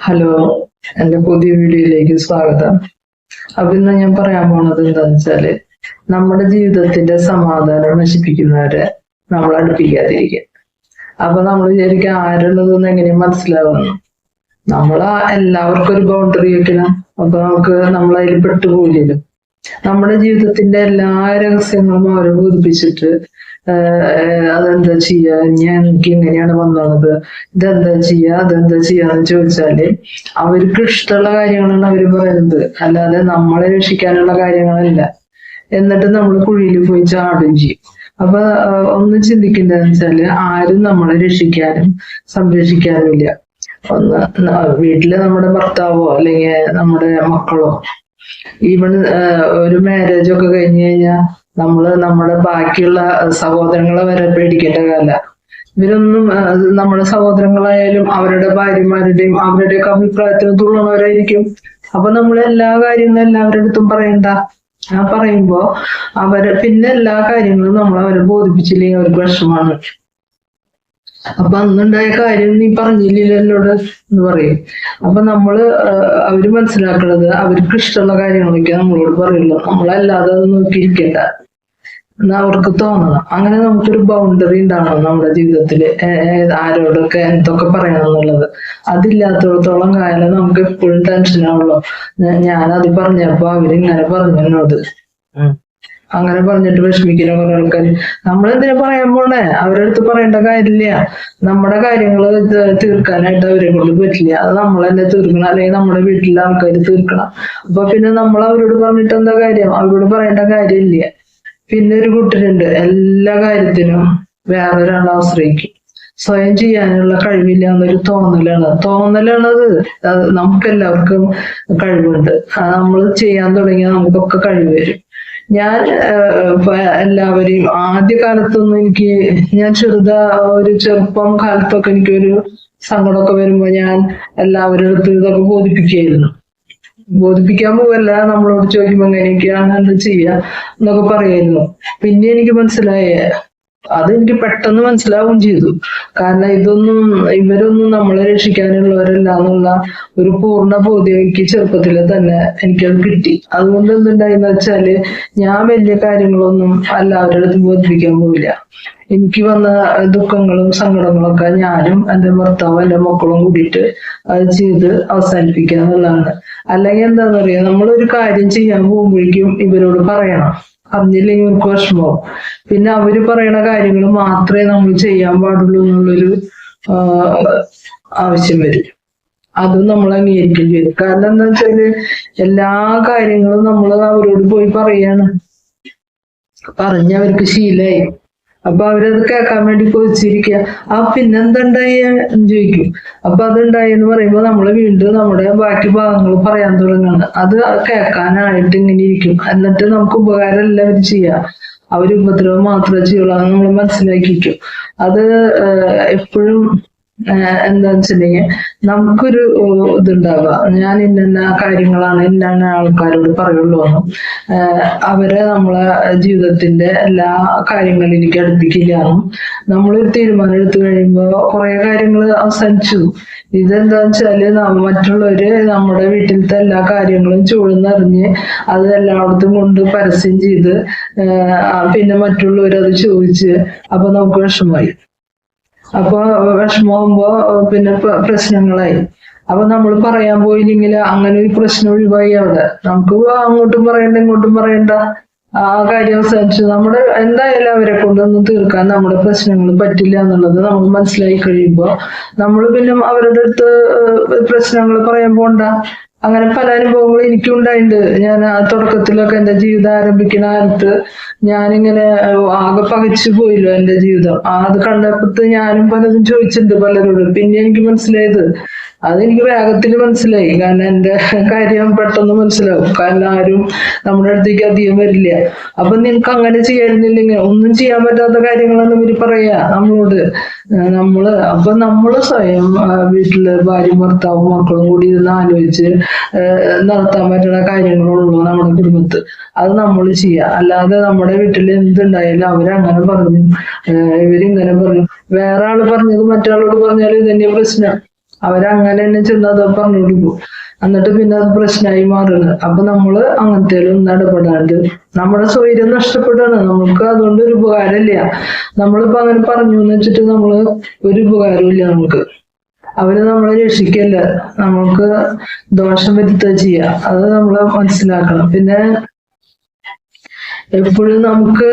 Hello എന്റെ പുതിയ വീഡിയോയിലേക്ക് സ്വാഗതം. അപ്പൊ ഇന്ന് ഞാൻ പറയാൻ പോണത് എന്താന്ന് വെച്ചാൽ നമ്മുടെ ജീവിതത്തിന്റെ സമാധാനം നശിപ്പിക്കുന്നവരെ നമ്മൾ അടുപ്പിക്കാതിരിക്കുക. അപ്പൊ നമ്മൾ വിചാരിക്കുക ആരുള്ളതെന്ന് എങ്ങനെ മനസ്സിലാവുന്നു നമ്മൾ എല്ലാവർക്കും ഒരു ബൗണ്ടറി വെക്കണം. അപ്പൊ നമുക്ക് നമ്മൾ അതിൽ പെട്ടുപോയില്ലല്ലോ നമ്മുടെ ജീവിതത്തിന്റെ എല്ലാ രഹസ്യങ്ങളും അവരെ ബോധിപ്പിച്ചിട്ട് അതെന്താ ചെയ്യാ? ഞാൻ എനിക്ക് ഇങ്ങനെയാണ് വന്നത്. ഇതെന്താ ചെയ്യാ? അതെന്താ ചെയ്യാന്ന് ചോദിച്ചാൽ അവർക്ക് ഇഷ്ടമുള്ള കാര്യങ്ങളാണ് അവർ പറയുന്നത്. അല്ലാതെ നമ്മളെ രക്ഷിക്കാനുള്ള കാര്യങ്ങളല്ല. എന്നിട്ട് നമ്മൾ കുഴിയിൽ പോയി ചാടും ചെയ്യും. അപ്പൊ ഒന്ന് ചിന്തിക്കേണ്ടതെന്ന് വെച്ചാൽ ആരും നമ്മളെ രക്ഷിക്കാനും സംരക്ഷിക്കാനും ഇല്ല ഒന്ന് വീട്ടിൽ നമ്മുടെ ഭർത്താവോ അല്ലെങ്കിൽ നമ്മുടെ മക്കളോ ഈവൺ ഒരു മാരേജ് ഒക്കെ കഴിഞ്ഞു കഴിഞ്ഞാൽ നമ്മൾ നമ്മുടെ ബാക്കിയുള്ള സഹോദരങ്ങളെ വരെ പേടിക്കേണ്ട കാല ഇവരൊന്നും നമ്മുടെ സഹോദരങ്ങളായാലും അവരുടെ ഭാര്യമാരുടെയും അവരുടെയൊക്കെ അഭിപ്രായത്തിന് തുള്ളണവരായിരിക്കും അപ്പൊ നമ്മൾ എല്ലാ കാര്യങ്ങളും എല്ലാവരുടെ അടുത്തും പറയണ്ട. ആ പറയുമ്പോ അവരെ പിന്നെ എല്ലാ കാര്യങ്ങളും നമ്മൾ അവരെ ബോധിപ്പിച്ചില്ലെങ്കിൽ അവർക്ക് വിഷമാണ് അപ്പൊ അന്നുണ്ടായ കാര്യം നീ പറഞ്ഞില്ലല്ലോ എന്നോട് എന്ന് പറയും. അപ്പൊ നമ്മൾ അവർ മനസ്സിലാക്കുന്നത് അവർക്ക് ഇഷ്ടമുള്ള കാര്യങ്ങളൊക്കെ നമ്മളോട് പറയുള്ളൂ. നമ്മളല്ലാതെ അത് നോക്കിയിരിക്കണ്ട. എന്ന് അവർക്ക് തോന്നണം. അങ്ങനെ നമുക്കൊരു ബൗണ്ടറി ഉണ്ടാവണം നമ്മുടെ ജീവിതത്തിൽ ആരോടൊക്കെ എന്തൊക്കെ പറയണം എന്നുള്ളത്. അതില്ലാത്തടത്തോളം കാലം നമുക്ക് എപ്പോഴും ടെൻഷനാണല്ലോ ഞാൻ ഞാനത് പറഞ്ഞപ്പോ അവരിങ്ങനെ പറഞ്ഞു എന്നോട്. അങ്ങനെ പറഞ്ഞിട്ട് വിഷമിക്കുന്ന കുറെ ആൾക്കാർ നമ്മളെന്തിനാ പറയാൻ പോണേ? അവരുടെ അടുത്ത് പറയേണ്ട കാര്യമില്ല. നമ്മുടെ കാര്യങ്ങൾ തീർക്കാനായിട്ട് അവരെ കൊണ്ട് പറ്റില്ല. അത് നമ്മൾ തന്നെ തീർക്കണം. അല്ലെങ്കിൽ നമ്മുടെ വീട്ടിലെ ആൾക്കാർ തീർക്കണം. അപ്പൊ പിന്നെ നമ്മൾ അവരോട് പറഞ്ഞിട്ട് എന്താ കാര്യം? അവരോട് പറയേണ്ട കാര്യമില്ല. പിന്നെ ഒരു കുട്ടിനുണ്ട് എല്ലാ കാര്യത്തിനും വേറൊരാളെ ആശ്രയിക്കും. സ്വയം ചെയ്യാനുള്ള കഴിവില്ല എന്നൊരു തോന്നലാണ്. തോന്നലാണത്. നമുക്ക് നമുക്കെല്ലാവർക്കും കഴിവുണ്ട്. നമ്മൾ ചെയ്യാൻ തുടങ്ങിയാൽ നമുക്കൊക്കെ കഴിവ് വരും. ഞാൻ എല്ലാവരെയും ആദ്യ കാലത്തൊന്നും എനിക്ക് ഞാൻ ചെറുതാ ഒരു ചെറുപ്പം കാലത്തൊക്കെ എനിക്കൊരു സങ്കടമൊക്കെ വരുമ്പോൾ ഞാൻ എല്ലാവരുടെ അടുത്ത് ഇതൊക്കെ ബോധിപ്പിക്കുകയായിരുന്നു. ബോധിപ്പിക്കാൻ പോവല്ല നമ്മളോട് ചോദിക്കുമ്പോൾ എങ്ങനെയൊക്കെയാണ് എന്താ ചെയ്യാ എന്നൊക്കെ പറയായിരുന്നു. പിന്നെ എനിക്ക് മനസ്സിലായേ അതെനിക്ക് പെട്ടെന്ന് മനസ്സിലാവുകയും ചെയ്തു. കാരണം ഇതൊന്നും ഇവരൊന്നും നമ്മളെ രക്ഷിക്കാനുള്ളവരല്ല എന്നുള്ള ഒരു പൂർണ ബോധ്യം എനിക്ക് ചെറുപ്പത്തിൽ തന്നെ എനിക്കത് കിട്ടി. അതുകൊണ്ട് എന്തുണ്ടായിന്ന് വെച്ചാൽ ഞാൻ വലിയ കാര്യങ്ങളൊന്നും എല്ലാവരുടെ അടുത്ത് ബോധിപ്പിക്കാൻ പോവില്ല. എനിക്ക് വന്ന ദുഃഖങ്ങളും സങ്കടങ്ങളൊക്കെ ഞാനും എന്റെ ഭർത്താവും എന്റെ മക്കളും കൂടിയിട്ട് അത് ചെയ്ത് അവസാനിപ്പിക്കുക എന്നുള്ളതാണ്. അല്ലെങ്കിൽ എന്താന്ന് പറയാ നമ്മളൊരു കാര്യം ചെയ്യാൻ പോകുമ്പോഴേക്കും ഇവരോട് പറയണം. അറിഞ്ഞില്ലെങ്കിൽ നമുക്ക് വിഷമാവും പിന്നെ അവർ പറയണ കാര്യങ്ങൾ മാത്രമേ നമ്മൾ ചെയ്യാൻ പാടുള്ളൂ എന്നുള്ളൊരു ആവശ്യം വരും അതും നമ്മൾ അംഗീകരിക്കേണ്ടി വരും കാരണം എന്താ വെച്ചാൽ എല്ലാ കാര്യങ്ങളും നമ്മൾ അവരോട് പോയി പറയാണ്. പറഞ്ഞവർക്ക് ശീലായി. അപ്പൊ അവരത് കേൾക്കാൻ വേണ്ടി കൊതിച്ചിരിക്കുക. ആ പിന്നെന്തുണ്ടായി ചോദിക്കും. അപ്പൊ അതുണ്ടായി എന്ന് പറയുമ്പോ നമ്മൾ വീണ്ടും നമ്മുടെ ബാക്കി ഭാഗങ്ങൾ പറയാൻ തുടങ്ങാണ് അത് കേൾക്കാനായിട്ട് ഇങ്ങനെ ഇരിക്കും. എന്നിട്ട് നമുക്ക് ഉപകാരം എല്ലാവരും ചെയ്യാം അവർ ഉപദ്രവം മാത്രമേ ചെയ്യുള്ളൂ. അത് നമ്മൾ മനസ്സിലാക്കിക്കും അത് എപ്പോഴും എന്താന്ന് വെച്ചിട്ടുണ്ടെങ്കിൽ നമുക്കൊരു ഇതുണ്ടാവുക. ഞാൻ ഇന്ന കാര്യങ്ങളാണ് ഇന്ന ആൾക്കാരോട് പറയുള്ളൂ എന്നും. അവരെ നമ്മളെ ജീവിതത്തിന്റെ എല്ലാ കാര്യങ്ങളിലേക്ക് അടുപ്പിക്കില്ല എന്നും. നമ്മളൊരു തീരുമാനം എടുത്തു കഴിയുമ്പോൾ കുറെ കാര്യങ്ങൾ അവസാനിച്ചു. ഇതെന്താന്ന് വെച്ചാൽ മറ്റുള്ളവര് നമ്മുടെ വീട്ടിലത്തെ എല്ലാ കാര്യങ്ങളും ചൂടുന്നറിഞ്ഞ് അത് എല്ലായിടത്തും കൊണ്ട് പരസ്യം ചെയ്ത് പിന്നെ മറ്റുള്ളവരത് ചോദിച്ച് അപ്പൊ നമുക്ക് വിഷമായി അപ്പൊ വിഷമമാകുമ്പോ പിന്നെ പ്രശ്നങ്ങളായി. അപ്പൊ നമ്മൾ പറയാൻ പോയില്ലെങ്കിൽ അങ്ങനെ ഒരു പ്രശ്നം ഒഴിവായി അവിടെ. നമുക്ക് അങ്ങോട്ടും പറയണ്ട ഇങ്ങോട്ടും പറയണ്ട. ആ കാര്യം അവസാനിച്ചു. നമ്മുടെ എന്തായാലും അവരെ കൊണ്ടൊന്നും തീർക്കാൻ നമ്മുടെ പ്രശ്നങ്ങൾ പറ്റില്ല എന്നുള്ളത് നമ്മൾ മനസ്സിലായി കഴിയുമ്പോ നമ്മൾ പിന്നെ അവരുടെ അടുത്ത് പ്രശ്നങ്ങൾ പറയാൻ പോണ്ട. അങ്ങനെ പല അനുഭവങ്ങളും എനിക്കും ഉണ്ടായിട്ടുണ്ട് ഞാൻ തുടക്കത്തിലൊക്കെ എന്റെ ജീവിതം ആരംഭിക്കുന്ന കാലത്ത് ഞാനിങ്ങനെ ആകെ പകച്ചു പോയില്ലോ എന്റെ ജീവിതം. അത് കണ്ടപ്പോ ഞാനും പലതും ചോദിച്ചിട്ടുണ്ട് പലരോടും. പിന്നെ എനിക്ക് മനസ്സിലായത് അതെനിക്ക് വേഗത്തിൽ മനസ്സിലായി. കാരണം എന്റെ കാര്യം പെട്ടെന്ന് മനസ്സിലാവും. കാരണം ആരും നമ്മുടെ അടുത്തേക്ക് അധികം വരില്ല. അപ്പൊ നിനക്ക് അങ്ങനെ ചെയ്യാനില്ലെങ്കിൽ ഒന്നും ചെയ്യാൻ പറ്റാത്ത കാര്യങ്ങളാണ് ഇവർ പറയാ നമ്മളോട്. നമ്മൾ അപ്പൊ നമ്മൾ സ്വയം വീട്ടിൽ ഭാര്യയും ഭർത്താവും മക്കളും കൂടി ഇരുന്ന് ആലോചിച്ച് നടത്താൻ പറ്റുന്ന കാര്യങ്ങളുള്ളൂ നമ്മുടെ കുടുംബത്ത്. അത് നമ്മൾ ചെയ്യുക അല്ലാതെ നമ്മുടെ വീട്ടിൽ എന്തുണ്ടായാലും അവരങ്ങനെ പറഞ്ഞു ഇവരിങ്ങനെ പറഞ്ഞു വേറെ ആൾ പറഞ്ഞത് മറ്റാളോട് പറഞ്ഞാലും ഇതന്നെ പ്രശ്നം. അവരങ്ങനെ തന്നെ ചെന്ന് അത് പറഞ്ഞു കൊടുക്കും എന്നിട്ട് പിന്നെ അത് പ്രശ്നമായി മാറുന്നു. അപ്പൊ നമ്മൾ ഒന്നും ഇടപെടാണ്ട് നമ്മുടെ സ്വൈര്യം നഷ്ടപ്പെടാണ്. നമുക്ക് അതുകൊണ്ട് ഒരു ഉപകാരമില്ല. നമ്മളിപ്പോ അങ്ങനെ പറഞ്ഞു എന്ന് വെച്ചിട്ട് നമ്മൾ ഒരു ഉപകാരമില്ല നമുക്ക്. അവർ നമ്മളെ രക്ഷിക്കല്ല. നമുക്ക് ദോഷം വരുത്തുക ചെയ്യുക അത് നമ്മൾ മനസ്സിലാക്കണം. പിന്നെ എപ്പോഴും നമുക്ക്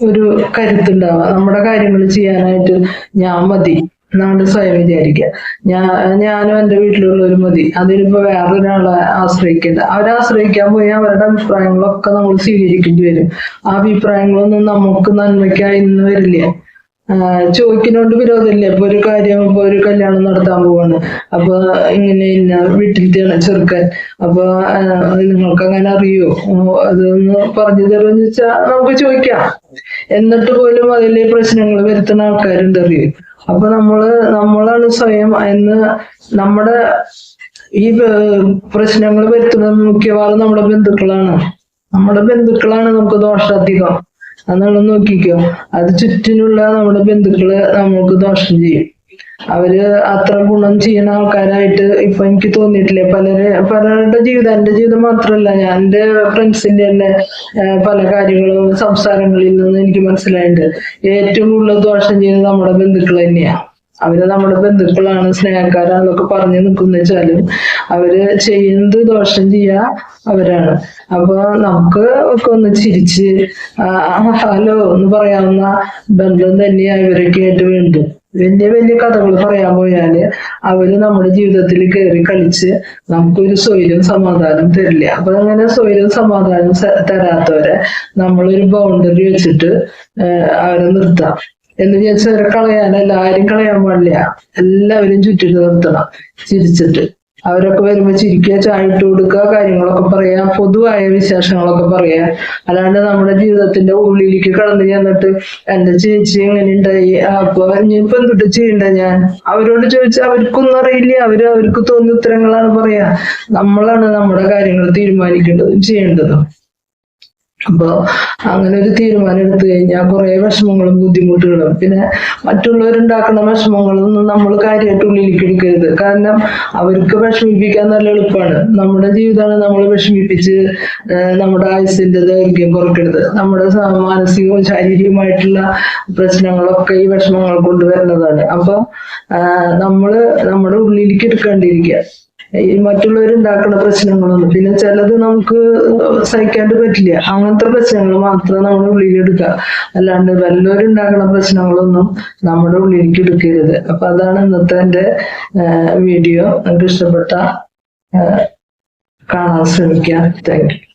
ഒരു കരുത്തുണ്ടാവുക നമ്മുടെ കാര്യങ്ങൾ ചെയ്യാനായിട്ട് ഞാൻ മതി. എന്നാണ്ട് സ്വയം വിചാരിക്കുക ഞാൻ ഞാനും എന്റെ വീട്ടിലുള്ളവരും മതി. അതിനിപ്പോ വേറൊരാളെ ആശ്രയിക്കേണ്ട. അവരെ ആശ്രയിക്കാൻ പോയി അവരുടെ അഭിപ്രായങ്ങളൊക്കെ നമ്മൾ സ്വീകരിക്കേണ്ടി വരും. ആ അഭിപ്രായങ്ങളൊന്നും നമുക്ക് നന്മയ്ക്കായി ഇന്ന് വരില്ല. ചോദിക്കുന്നോണ്ട് വിരോധമില്ല. ഇപ്പൊ ഒരു കാര്യം ഇപ്പൊ ഒരു കല്യാണം നടത്താൻ പോവാണ്. അപ്പൊ ഇങ്ങനെ ഇന്ന വീട്ടിലത്തെയാണ് ചെറുക്കൻ. അപ്പൊ നിങ്ങൾക്ക് അങ്ങനെ അറിയോ? അതൊന്ന് പറഞ്ഞു തരുമെന്ന് വെച്ചാ നമുക്ക് ചോദിക്കാം. എന്നിട്ട് പോലും അതിലെ പ്രശ്നങ്ങൾ വരുത്തുന്ന ആൾക്കാരുണ്ട് അറിയും അപ്പൊ നമ്മൾ നമ്മളാണ് സ്വയം എന്ന് നമ്മുടെ ഈ പ്രശ്നങ്ങൾ വരുത്തുന്നത് മിക്കവാറും നമ്മുടെ ബന്ധുക്കളാണ്. നമ്മുടെ ബന്ധുക്കളാണ് നമുക്ക് ദോഷാധികം. അത് നമ്മൾ നോക്കിക്കോ. അത് ചുറ്റിനുള്ള നമ്മുടെ ബന്ധുക്കൾ നമുക്ക് ദോഷം ചെയ്യും. അവർ അത്ര ഗുണം ചെയ്യുന്ന ആൾക്കാരായിട്ട് ഇപ്പൊ എനിക്ക് തോന്നിയിട്ടില്ല? പലര് പലരുടെ ജീവിതം എന്റെ ജീവിതം മാത്രമല്ല ഞാൻ എന്റെ ഫ്രണ്ട്സിന്റെ തന്നെ പല കാര്യങ്ങളും സംസാരങ്ങളിൽ നിന്ന് എനിക്ക് മനസ്സിലായിട്ടുണ്ട് ഏറ്റവും കൂടുതൽ ദോഷം ചെയ്യുന്നത് നമ്മുടെ ബന്ധുക്കൾ തന്നെയാ. അവർ നമ്മുടെ ബന്ധുക്കളാണ് സ്നേഹക്കാരാണെന്നൊക്കെ പറഞ്ഞു നിൽക്കുന്ന വെച്ചാലും അവർ ചെയ്യുന്നത് ദോഷം ചെയ്യാ അവരാണ്. അപ്പൊ നമുക്ക് ഒക്കെ ഒന്ന് ചിരിച്ച് ഹലോ എന്ന് പറയാവുന്ന ബന്ധം തന്നെയാ ഇവരൊക്കെ ആയിട്ട് വേണ്ടത്. വലിയ വലിയ കഥകൾ പറയാൻ പോയാൽ അവർ നമ്മുടെ ജീവിതത്തിൽ കയറി കളിച്ച് നമുക്കൊരു സ്വൈര്യം സമാധാനം തരില്ല. അപ്പൊ അങ്ങനെ സ്വൈര്യം സമാധാനം തരാത്തവരെ നമ്മളൊരു ബൗണ്ടറി വെച്ചിട്ട് അവരെ നിർത്താം. എന്ന് വിചാരിച്ചവരെ കളയാൻ ആരും കളയാൻ പാടില്ല. എല്ലാവരും ചുറ്റിട്ട് നിർത്തണം. ചിരിച്ചിട്ട്. അവരൊക്കെ വരുമ്പോ ചിരിക്കുക ചായട്ട് കൊടുക്കുക കാര്യങ്ങളൊക്കെ പറയാ പൊതുവായ വിശേഷങ്ങളൊക്കെ പറയാ. അല്ലാണ്ട് നമ്മുടെ ജീവിതത്തിന്റെ ഉള്ളിലേക്ക് കടന്നു ചെന്നിട്ട് എന്റെ ചേച്ചി എങ്ങനെ ഉണ്ടായി അപ്പൊ ഇനിയിപ്പോ എന്തിട്ട് ചെയ്യണ്ട ഞാൻ? അവരോട് ചോദിച്ചാൽ അവർക്കൊന്നും അറിയില്ല. അവർ അവർക്ക് തോന്നിയ ഉത്തരങ്ങളാണ് പറയാ. നമ്മളാണ് നമ്മുടെ കാര്യങ്ങൾ തീരുമാനിക്കേണ്ടതും ചെയ്യേണ്ടതും. അപ്പൊ അങ്ങനെ ഒരു തീരുമാനം എടുത്തു കഴിഞ്ഞാൽ കുറെ വിഷമങ്ങളും ബുദ്ധിമുട്ടുകളും. പിന്നെ മറ്റുള്ളവരുണ്ടാക്കുന്ന വിഷമങ്ങളൊന്നും നമ്മൾ കാര്യമായിട്ട് ഉള്ളിലേക്ക് എടുക്കരുത്. കാരണം അവർക്ക് വിഷമിപ്പിക്കാൻ നല്ല എളുപ്പമാണ് നമ്മുടെ ജീവിതമാണ് നമ്മൾ വിഷമിപ്പിച്ച് നമ്മുടെ ആയുസിന്റെ ദൈർഘ്യം കുറയ്ക്കരുത്. നമ്മുടെ മാനസികവും ശാരീരികവുമായിട്ടുള്ള പ്രശ്നങ്ങളൊക്കെ ഈ വിഷമങ്ങൾ കൊണ്ടുവരുന്നതാണ് അപ്പൊ നമ്മൾ നമ്മുടെ ഉള്ളിലേക്ക് എടുക്കാണ്ടിരിക്കുക. ഈ മറ്റുള്ളവരുണ്ടാക്കുന്ന പ്രശ്നങ്ങളൊന്നും. പിന്നെ ചിലത് നമുക്ക് സഹിക്കാണ്ട് പറ്റില്ല. അങ്ങനത്തെ പ്രശ്നങ്ങൾ മാത്രം നമ്മൾ ഉള്ളിൽ എടുക്കുക അല്ലാണ്ട് വല്ലവരും ഉണ്ടാക്കുന്ന പ്രശ്നങ്ങളൊന്നും നമ്മുടെ ഉള്ളിലേക്ക് എടുക്കരുത്. അപ്പൊ അതാണ് ഇന്നത്തെ എന്റെ വീഡിയോ. നിങ്ങൾക്ക് ഇഷ്ടപ്പെട്ട കാണാൻ ശ്രമിക്കാം. Thank you.